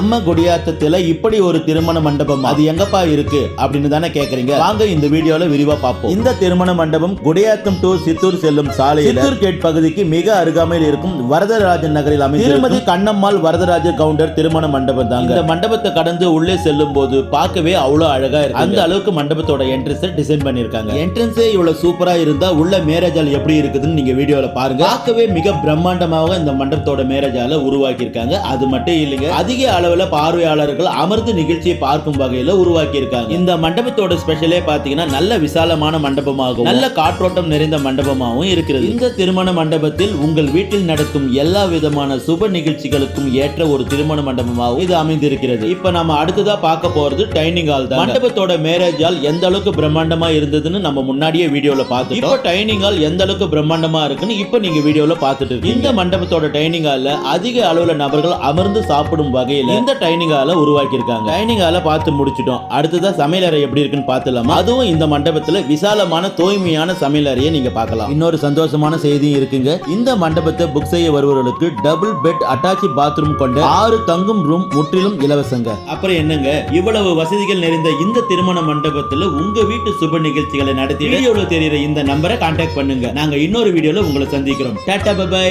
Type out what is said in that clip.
நம்ம குடியாத்தத்துல இப்படி ஒரு திருமண மண்டபம் அது எங்கப்பா இருக்கு அப்படின்னு தானே கேக்குறீங்க? வாங்க இந்த வீடியோல விரிவா பார்ப்போம். இந்த திருமண மண்டபம் குடியாத்தம் டு சித்தூர் செல்லும் சாலையில் சித்தூர் கேட் பகுதிக்கு மிக அருகாமையில் இருக்கும் வரதராஜன் நகரில் அமைந்து திருமதி கண்ணம்மாள் வரதராஜ கவுண்டர் திருமண மண்டபம் தாங்க. இந்த மண்டபத்தை கடந்து உள்ளே செல்லும் போது பார்க்கவே அவ்வளவு அழகா இருக்கு அந்த அளவுக்கு மண்டபத்தோட என்ட்ரன்ஸ் டிசைன் பண்ணிருக்காங்க என்ட்ரன்ஸே இவ்வளவு சூப்பரா இருந்தா உள்ள மேரேஜால் எப்படி இருக்குதுன்னு நீங்க வீடியோல பாருங்க. பார்க்கவே மிக பிரம்மாண்டமாக இந்த மண்டபத்தோட மேரேஜால உருவாக்கி இருக்காங்க அது மட்டும் இல்லைங்க அதிக அளவுல பார்வையாளர்கள் அமர்ந்து நிகழ்ச்சியை பார்க்கும் வகையில உருவாக்கி இருக்காங்க இந்த மண்டபத்தோட ஸ்பெஷலே பாத்தீங்கன்னா நல்ல விசாலமான மண்டபமாகவும் நல்ல காற்றோட்டம் நிறைந்த மண்டபமாகவும் இருக்கிறது. இந்த திருமண மண்டபத்தில் உங்கள் வீட்டில் நடக்கும் எல்லா விதமான சுப நிகழ்ச்சிகளுக்கும் ஏற்ற ஒரு திருமண மண்டபமாகவும் இது அமைந்திருக்கிறது. இப்ப நம்ம அடுத்ததா பார்க்க போறது டைனிங் ஹால் தான் மண்டபத்தோட மேரேஜ் ஹால் எந்த அளவுக்கு பிரம்மாண்டமா இருந்ததுன்னு நம்ம முன்னாடியே வீடியோல பார்த்துட்டோம். இப்போ டைனிங் ஹால் எந்த அளவுக்கு பிரம்மாண்டமா இருக்குன்னு இப்போ நீங்க வீடியோல பார்த்துட்டு இந்த மண்டபத்தோட டைனிங் ஹால்ல அதிக அளவுல நபர்கள் அமர்ந்து சாப்பிடும் வகையில இந்த டைனிங் ஹாலை உருவாக்கி இருக்காங்க டைனிங் ஹாலை பார்த்து முடிச்சிட்டோம். அடுத்ததா சமையலறை எப்படி இருக்குன்னு பார்த்துலாமா அதுவும் இந்த மண்டபத்துல விசாலமான தூய்மையான சமையலறையை நீங்க பார்க்கலாம். இன்னொரு சந்தோஷமான செய்தியும் இருக்குங்க. இந்த மண்டபத்தை புக் செய்ய வருவர்களுக்கு டபுள் பெட் அட்டாச்சி பாத்ரூம் கொண்ட ஆறு தங்கும் ரூம் முற்றிலும் இலவசங்க. அப்புறம் என்னங்க? இவ்வளவு வசதிகள் நிறைந்த இந்த திருமண மண்டபத்துல உங்க வீட்டு சுப நிகழ்ச்சிகளை நடத்தி வீடியோல தெரியுற இந்த நம்பரை கான்டாக்ட் பண்ணுங்க. நாங்க இன்னொரு வீடியோல உங்களை சந்திக்கிறோம். Tata bye